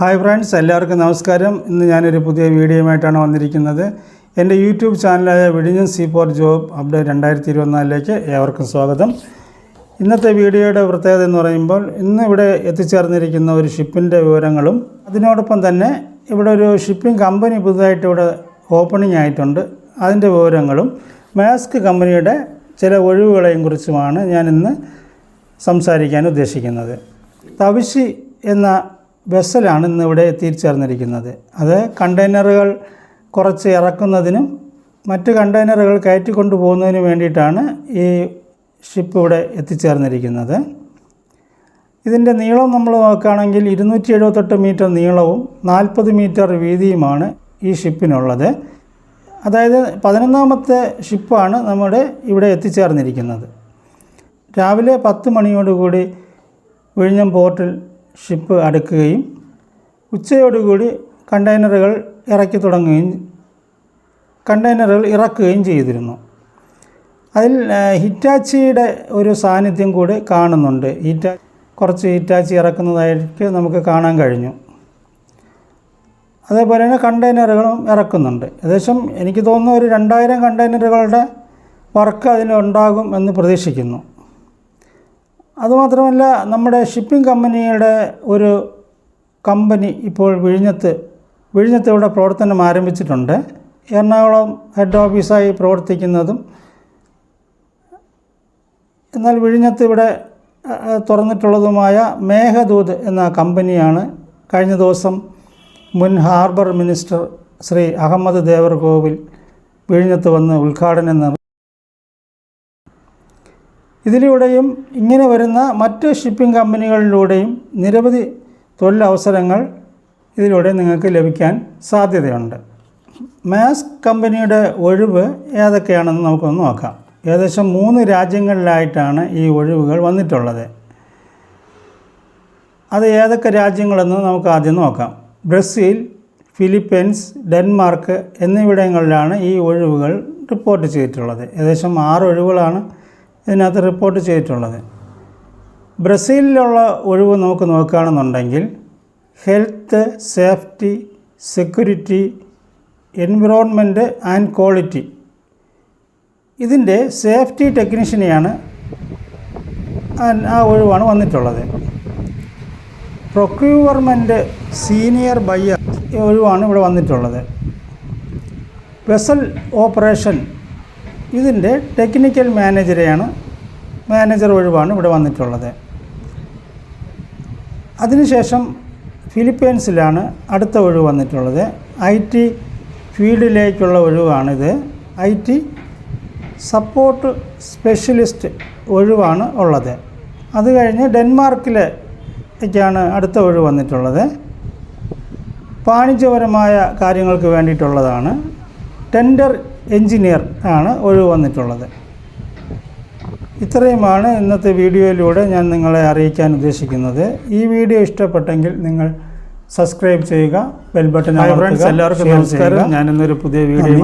Hi friends എല്ലാവർക്കും നമസ്കാരം. ഇന്ന് ഞാനൊരു പുതിയ വീഡിയോയുമായിട്ടാണ് വന്നിരിക്കുന്നത്. എന്റെ യൂട്യൂബ് ചാനലായ വിഴിഞ്ഞൻ സി ഫോർ ജോബ് അപ്ഡേറ്റ് രണ്ടായിരത്തി ഇരുപത്തിനാലിലേക്ക് ഏവർക്കും സ്വാഗതം. ഇന്നത്തെ വീഡിയോയുടെ പ്രത്യേകത എന്ന് പറയുമ്പോൾ ഇന്ന് ഇവിടെ എത്തിച്ചേർന്നിരിക്കുന്ന ഒരു ഷിപ്പിന്റെ വിവരങ്ങളും അതിനോടൊപ്പം തന്നെ ഇവിടെ ഒരു ഷിപ്പിംഗ് കമ്പനി പുതുതായിട്ട് ഇവിടെ ഓപ്പണിംഗ് ആയിട്ടുണ്ട്. അതിന്റെ വിവരങ്ങളും മാസ്ക് കമ്പനിയുടെ ചില ഒഴിവുകളെയും കുറിച്ചുമാണ് ഞാൻ ഇന്ന് സംസാരിക്കാൻ ഉദ്ദേശിക്കുന്നത്. തവിശി എന്ന വെസലാണ് ഇന്ന് ഇവിടെ എത്തിച്ചേർന്നിരിക്കുന്നത്. അത് കണ്ടെയ്നറുകൾ കുറച്ച് ഇറക്കുന്നതിനും മറ്റ് കണ്ടെയ്നറുകൾ കയറ്റിക്കൊണ്ടു പോകുന്നതിനും വേണ്ടിയിട്ടാണ് ഈ ഷിപ്പ് ഇവിടെ എത്തിച്ചേർന്നിരിക്കുന്നത്. ഇതിന്റെ നീളം നമ്മൾ നോക്കുകയാണെങ്കിൽ ഇരുന്നൂറ്റി എഴുപത്തെട്ട് മീറ്റർ നീളവും നാൽപ്പത് മീറ്റർ വീതിയുമാണ് ഈ ഷിപ്പിനുള്ളത്. അതായത് പതിനൊന്നാമത്തെ ഷിപ്പാണ് നമ്മുടെ ഇവിടെ എത്തിച്ചേർന്നിരിക്കുന്നത്. രാവിലെ പത്ത് മണിയോടുകൂടി വിഴിഞ്ഞം പോർട്ടിൽ ഷിപ്പ് അടുക്കുകയും ഉച്ചയോടുകൂടി കണ്ടെയ്നറുകൾ ഇറക്കി തുടങ്ങുകയും കണ്ടെയ്നറുകൾ ഇറക്കുകയും ചെയ്തിരുന്നു. അതിൽ ഹിറ്റാച്ചിയുടെ ഒരു സാന്നിധ്യം കൂടി കാണുന്നുണ്ട്. ഹിറ്റാ കുറച്ച് ഹിറ്റാച്ചി ഇറക്കുന്നതായിട്ട് നമുക്ക് കാണാൻ കഴിഞ്ഞു. അതേപോലെ തന്നെ കണ്ടെയ്നറുകളും ഇറക്കുന്നുണ്ട്. ഏകദേശം എനിക്ക് തോന്നുന്നു ഒരു രണ്ടായിരം കണ്ടെയ്നറുകളുടെ വർക്ക് അതിലുണ്ടാകും എന്ന് പ്രതീക്ഷിക്കുന്നു. അതുമാത്രമല്ല നമ്മുടെ ഷിപ്പിംഗ് കമ്പനിയുടെ ഒരു കമ്പനി ഇപ്പോൾ വിഴിഞ്ഞത്ത് വിഴിഞ്ഞത്ത് ഇവിടെ പ്രവർത്തനം ആരംഭിച്ചിട്ടുണ്ട്. എറണാകുളം ഹെഡ് ഓഫീസായി പ്രവർത്തിക്കുന്നതും എന്നാൽ വിഴിഞ്ഞത്ത് ഇവിടെ തുറന്നിട്ടുള്ളതുമായ മേഘദൂത് എന്ന കമ്പനിയാണ് കഴിഞ്ഞ ദിവസം മുൻ ഹാർബർ മിനിസ്റ്റർ ശ്രീ അഹമ്മദ് ദേവർകോവിൽ വിഴിഞ്ഞത്ത് വന്ന് ഉദ്ഘാടനം ഇതിലൂടെയും ഇങ്ങനെ വരുന്ന മറ്റ് ഷിപ്പിംഗ് കമ്പനികളിലൂടെയും നിരവധി തൊഴിലവസരങ്ങൾ ഇതിലൂടെ നിങ്ങൾക്ക് ലഭിക്കാൻ സാധ്യതയുണ്ട്. മാസ് കമ്പനിയുടെ ഒഴിവ് ഏതൊക്കെയാണെന്ന് നമുക്കൊന്ന് നോക്കാം. ഏകദേശം മൂന്ന് രാജ്യങ്ങളിലായിട്ടാണ് ഈ ഒഴിവുകൾ വന്നിട്ടുള്ളത്. അത് ഏതൊക്കെ രാജ്യങ്ങളെന്ന് നമുക്ക് ആദ്യം നോക്കാം. ബ്രസീൽ ഫിലിപ്പീൻസ് ഡെൻമാർക്ക് എന്നിവിടങ്ങളിലാണ് ഈ ഒഴിവുകൾ റിപ്പോർട്ട് ചെയ്തിട്ടുള്ളത്. ഏകദേശം ആറ് ഒഴിവുകളാണ് ഇതിനകത്ത് റിപ്പോർട്ട് ചെയ്തിട്ടുള്ളത്. ബ്രസീലിലുള്ള ഒഴിവ് നമുക്ക് നോക്കുകയാണെന്നുണ്ടെങ്കിൽ health safety security environment and quality. ഇതിന്റെ സേഫ്റ്റി ടെക്നീഷ്യനെയാണ് ആ- ഒഴിവാണ് വന്നിട്ടുള്ളത്. പ്രൊക്യൂർമെന്റ് സീനിയർ ബയ്യർ ഒഴിവാണ് ഇവിടെ വന്നിട്ടുള്ളത്. വെസൽ ഓപ്പറേഷൻ ഇതിന്റെ ടെക്നിക്കൽ മാനേജരെയാണ് മാനേജർ ഒഴിവാണ് ഇവിടെ വന്നിട്ടുള്ളത്. അതിനുശേഷം ഫിലിപ്പീൻസിലാണ് അടുത്ത ഒഴിവ് വന്നിട്ടുള്ളത്. ഐ ടി ഫീൽഡിലേക്കുള്ള ഒഴിവാണിത്. ഐ ടി സപ്പോർട്ട് സ്പെഷ്യലിസ്റ്റ് ഒഴിവാണ് ഉള്ളത്. അത് കഴിഞ്ഞ് ഡെൻമാർക്കിലേക്കാണ് അടുത്ത ഒഴിവ് വന്നിട്ടുള്ളത്. വാണിജ്യപരമായ കാര്യങ്ങൾക്ക് വേണ്ടിയിട്ടുള്ളതാണ്. ടെൻഡർ എഞ്ചിനീയർ ആണ് ഒഴിവ് വന്നിട്ടുള്ളത്. ഇത്രയുമാണ് ഇന്നത്തെ വീഡിയോയിലൂടെ ഞാൻ നിങ്ങളെ അറിയിക്കാൻ ഉദ്ദേശിക്കുന്നത്. ഈ വീഡിയോ ഇഷ്ടപ്പെട്ടെങ്കിൽ നിങ്ങൾ സബ്സ്ക്രൈബ് ചെയ്യുക ബെൽ ബട്ടൺ എല്ലാവർക്കും നമസ്കാരം. ഞാനിന്നൊരു പുതിയ വീഡിയോയുമായി